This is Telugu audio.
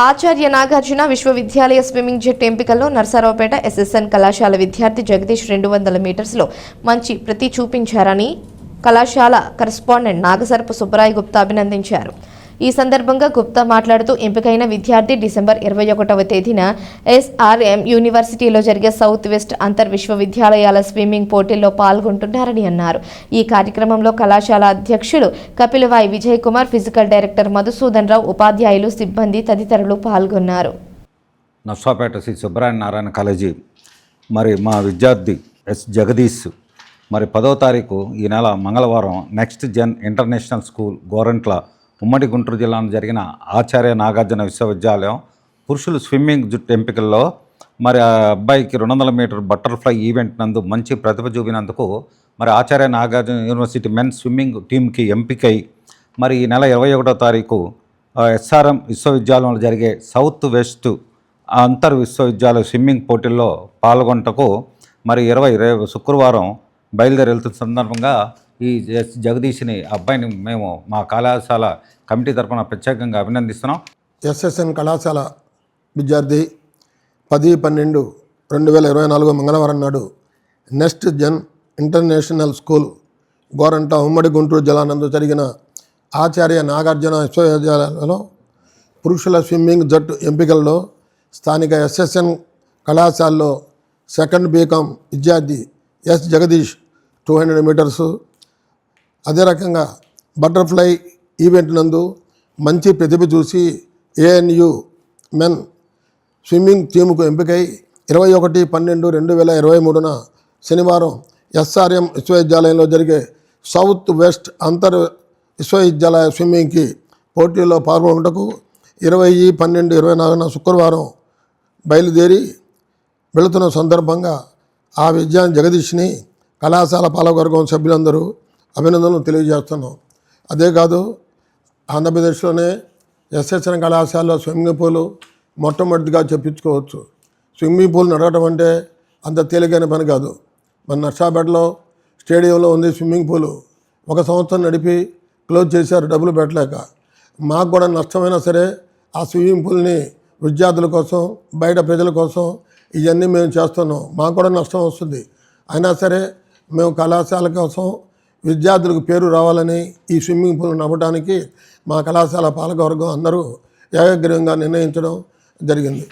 ఆచార్య నాగార్జున విశ్వవిద్యాలయ స్విమ్మింగ్ జెట్ ఎంపికల్లో నర్సారావుపేట ఎస్ఎస్ఎన్ కళాశాల విద్యార్థి జగదీష్ రెండు వందల మీటర్స్లో మంచి ప్రతి చూపించారని కళాశాల కరస్పాండెంట్ నాగసరపు సుబ్బరాయ్ గుప్తా అభినందించారు. ఈ సందర్భంగా గుప్తా మాట్లాడుతూ ఎంపికైన విద్యార్థి డిసెంబర్ ఇరవై ఒకటవ తేదీన ఎస్ఆర్ఎం యూనివర్సిటీలో జరిగే సౌత్ వెస్ట్ అంతర్ విశ్వవిద్యాలయాల స్విమ్మింగ్ పోటీల్లో పాల్గొంటున్నారని అన్నారు. ఈ కార్యక్రమంలో కళాశాల అధ్యక్షులు కపిలవాయి విజయ్ కుమార్ ఫిజికల్ డైరెక్టర్ మధుసూదన్ రావు ఉపాధ్యాయులు సిబ్బంది తదితరులు పాల్గొన్నారు. నర్సాపేట శ్రీ సుబ్రహ్మణ్య నారాయణ కాలేజీ. మరి మా విద్యార్థి ఎస్ జగదీష్ మరి పదో తారీఖు ఈ నెల మంగళవారం next gen international school Gorantla ఉమ్మడి గుంటూరు జిల్లాలో జరిగిన ఆచార్య నాగార్జున విశ్వవిద్యాలయం పురుషులు స్విమ్మింగ్ జుట్టు ఎంపికల్లో మరి అబ్బాయికి రెండు వందల మీటర్ బటర్ఫ్లై ఈవెంట్ నందు మంచి ప్రతిభ చూపినందుకు మరి Acharya Nagarjuna university men swimming టీంకి ఎంపికై మరి ఈ నెల ఇరవై ఒకటో తారీఖు ఎస్ఆర్ఎం విశ్వవిద్యాలయంలో జరిగే సౌత్ వెస్ట్ అంతర్ విశ్వవిద్యాలయ స్విమ్మింగ్ పోటీల్లో పాల్గొంటకు మరి ఇరవై ఇరవై శుక్రవారం బయలుదేరి వెళ్తున్న సందర్భంగా ఈ జగదీష్ని అబ్బాయిని మేము మా కళాశాల కమిటీ తరఫున ప్రత్యేకంగా అభినందిస్తున్నాం. ఎస్ఎస్ఎన్ కళాశాల విద్యార్థి పది పన్నెండు రెండు వేల ఇరవై నాలుగు మంగళవారం నాడు next gen international school Goranta ఉమ్మడి గుంటూరు జిల్లానందు జరిగిన ఆచార్య నాగార్జున విశ్వవిద్యాలయంలో పురుషుల స్విమ్మింగ్ జట్టు ఎంపికల్లో స్థానిక ఎస్ఎస్ఎన్ కళాశాలలో సెకండ్ బీకామ్ విద్యార్థి S Jagadish two hundred metres అదే రకంగా బటర్ఫ్లై ఈవెంట్ నందు మంచి ప్రతిభ చూసి ఏఎన్యు మెన్ స్విమ్మింగ్ టీముకు ఎంపికై ఇరవై ఒకటి పన్నెండు రెండు వేల ఇరవై మూడున శనివారం ఎస్ఆర్ఎం విశ్వవిద్యాలయంలో జరిగే సౌత్ వెస్ట్ అంతర్ విశ్వవిద్యాలయ స్విమ్మింగ్కి పోటీల్లో పాల్గొనటకు ఇరవై పన్నెండు ఇరవై నాలుగున శుక్రవారం బయలుదేరి వెళుతున్న సందర్భంగా ఆ విద్యాన్ని జగదీష్ని కళాశాల పాలకవర్గం సభ్యులందరూ అభినందనలు తెలియజేస్తున్నాం. అదే కాదు ఆంధ్రప్రదేశ్లోనే ఎస్ఎస్ఎన్ కళాశాలలో స్విమ్మింగ్ పూల్ మొట్టమొదటిగా చెప్పించుకోవచ్చు. స్విమ్మింగ్ పూల్ నడవడం అంటే అంత తేలికైన పని కాదు. మన నర్సాపేటలో స్టేడియంలో ఉంది స్విమ్మింగ్ పూల్. ఒక సంవత్సరం నడిపి క్లోజ్ చేశారు డబ్బులు పెట్టలేక. మాకు కూడా నష్టమైనా సరే ఆ స్విమ్మింగ్ పూల్ని విద్యార్థుల కోసం బయట ప్రజల కోసం ఇవన్నీ మేము చేస్తున్నాం. మాకు కూడా నష్టం వస్తుంది. అయినా సరే మేము కళాశాల కోసం విద్యార్థులకు పేరు రావాలని ఈ స్విమ్మింగ్ పూల్ నవ్వడానికి మా కళాశాల పాలకవర్గం అందరూ ఏకగ్రీవంగా నిర్ణయించడం జరిగింది.